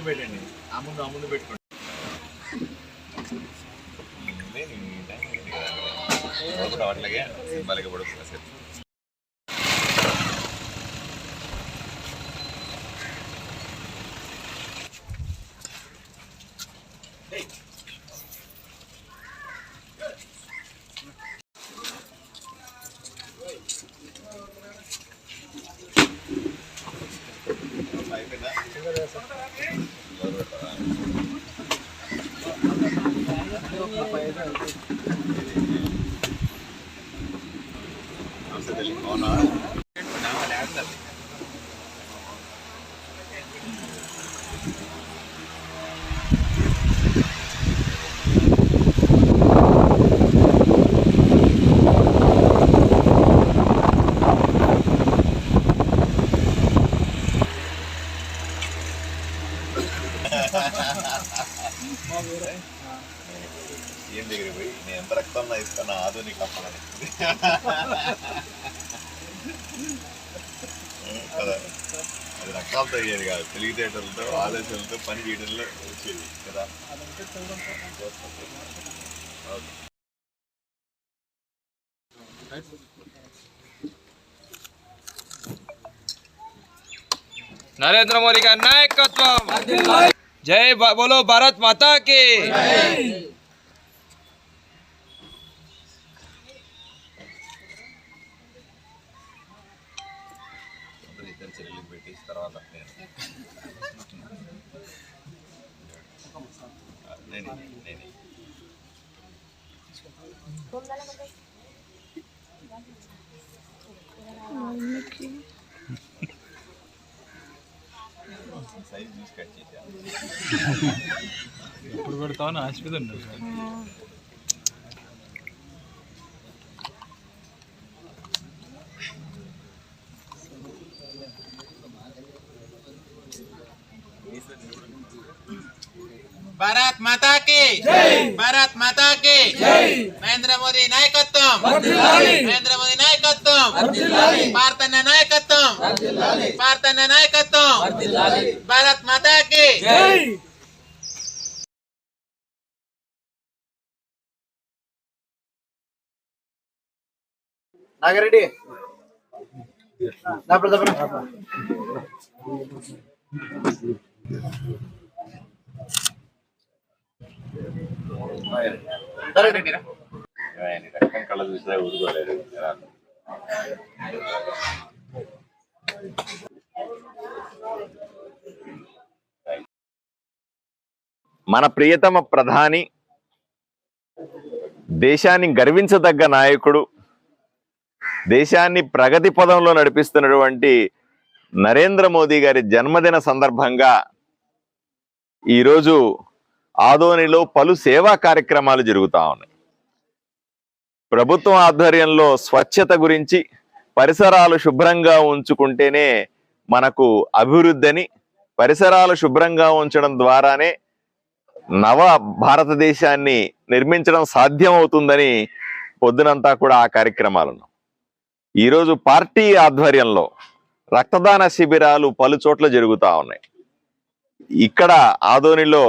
ముందు పెట్టండి. ఆ ముందు ఆ ముందు పెట్టుకోండి. అట్లాగే సింబాలిగా పడుతుంది సార్. అవునా ఏం దగ్గర పోయి నేను ఎంత రక్తం ఆదో నీకు అప్పలని కదా. అది రక్తాలతో అయ్యేది కాదు. తెలివితేటలతో ఆలోచనలతో పని చేయడంలో వచ్చేది కదా. నరేంద్ర మోడీ గారి నాయకత్వం जय बोलो भारत माता के। नहीं సైజ్ చూసి కట్ చేశాను ఇప్పుడు పెడతామని ఆశపడి భారత్ మాతా కి భారత్ మాతా కి నరేంద్ర మోదీ నాయకత్వం నరేంద్ర మోదీ నాయకత్వం. భారతన్న నాయకత్వం భారతన్న నాయకత్వం భారత్ మాతా కి నాగరెడ్డి దప్పుడు దప్పుడు రెడ్డి ఆయన రక్తం మన ప్రియతమ ప్రధాని దేశాన్ని గర్వించదగ్గ నాయకుడు దేశాన్ని ప్రగతి పదంలో నడిపిస్తున్నటువంటి నరేంద్ర మోదీ గారి జన్మదిన సందర్భంగా ఈరోజు ఆదోనిలో పలు సేవా కార్యక్రమాలు జరుగుతా ఉన్నాయి. ప్రభుత్వం ఆధ్వర్యంలో స్వచ్ఛత గురించి పరిసరాలు శుభ్రంగా ఉంచుకుంటేనే మనకు అభివృద్ధి అని పరిసరాలు శుభ్రంగా ఉంచడం ద్వారానే నవ భారతదేశాన్ని నిర్మించడం సాధ్యం అవుతుందని పొద్దునంతా కూడా ఆ కార్యక్రమాలను ఈరోజు పార్టీ ఆధ్వర్యంలో రక్తదాన శిబిరాలు పలు చోట్ల జరుగుతూ ఉన్నాయి. ఇక్కడ ఆదోనిలో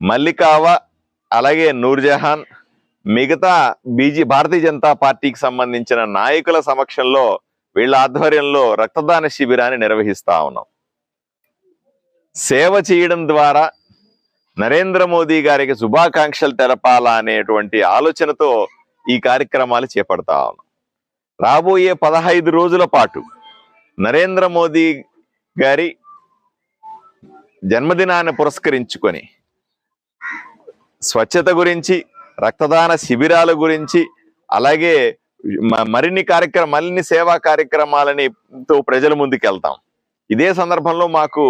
మల్లికావ అలాగే నూర్జహాన్ మిగతా బీజీ భారతీయ జనతా పార్టీకి సంబంధించిన నాయకుల సమక్షంలో వీళ్ళ ఆధ్వర్యంలో రక్తదాన శిబిరాన్ని నిర్వహిస్తా ఉన్నాం. సేవ చేయడం ద్వారా నరేంద్ర మోదీ గారికి శుభాకాంక్షలు తెలపాలా అనేటువంటి ఆలోచనతో ఈ కార్యక్రమాలు చేపడతా ఉన్నాం. రాబోయే పదహైదు రోజుల పాటు నరేంద్ర మోదీ గారి జన్మదినాన్ని పురస్కరించుకొని స్వచ్ఛత గురించి రక్తదాన శిబిరాల గురించి అలాగే మరిన్ని కార్యక్రమ మరిన్ని సేవా కార్యక్రమాలని తో ప్రజల ముందుకెళ్తాం. ఇదే సందర్భంలో మాకు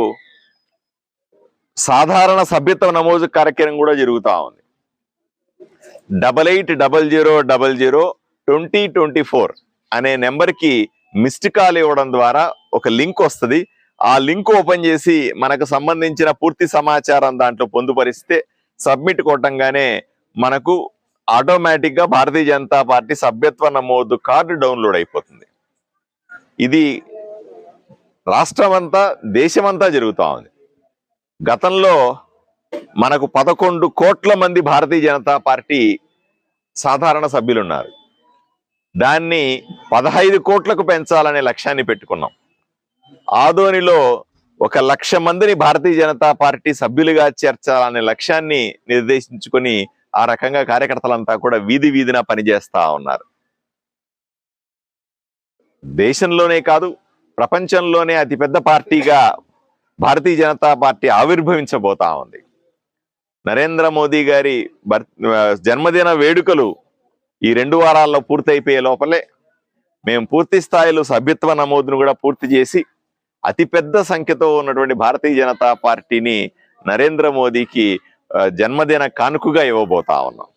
సాధారణ సభ్యత్వ నమోదు కార్యక్రమం కూడా జరుగుతూ ఉంది. Double eight double zero double zero twenty twenty four అనే నెంబర్కి మిస్డ్ కాల్ ఇవ్వడం ద్వారా ఒక లింక్ వస్తుంది. ఆ లింక్ ఓపెన్ చేసి మనకు సంబంధించిన పూర్తి సమాచారం దాంట్లో పొందుపరిస్తే సబ్మిట్ కొట్టంగానే మనకు ఆటోమేటిక్గా భారతీయ జనతా పార్టీ సభ్యత్వ నమోదు కార్డు డౌన్లోడ్ అయిపోతుంది. ఇది రాష్ట్రమంతా దేశమంతా జరుగుతూ ఉంది. గతంలో మనకు పదకొండు కోట్ల మంది భారతీయ జనతా పార్టీ సాధారణ సభ్యులు ఉన్నారు దాన్ని పదహైదు కోట్లకు పెంచాలనే లక్ష్యాన్ని పెట్టుకున్నాం. ఆదోనిలో ఒక లక్ష మందిని భారతీయ జనతా పార్టీ సభ్యులుగా చేర్చాలనే లక్ష్యాన్ని నిర్దేశించుకొని ఆ రకంగా కార్యకర్తలంతా కూడా వీధి వీధిన పనిచేస్తా ఉన్నారు. దేశంలోనే కాదు ప్రపంచంలోనే అతిపెద్ద పార్టీగా భారతీయ జనతా పార్టీ ఆవిర్భవించబోతా ఉంది. నరేంద్ర మోదీ గారి బర్- జన్మదిన వేడుకలు ఈ రెండు వారాల్లో పూర్తయిపోయే లోపలే మేము పూర్తి స్థాయిలో సభ్యత్వ నమోదును కూడా పూర్తి చేసి అతిపెద్ద సంఖ్యతో ఉన్నటువంటి భారతీయ జనతా పార్టీని నరేంద్ర మోదీకి జన్మదిన కానుకగా ఇవ్వబోతా ఉన్నాం.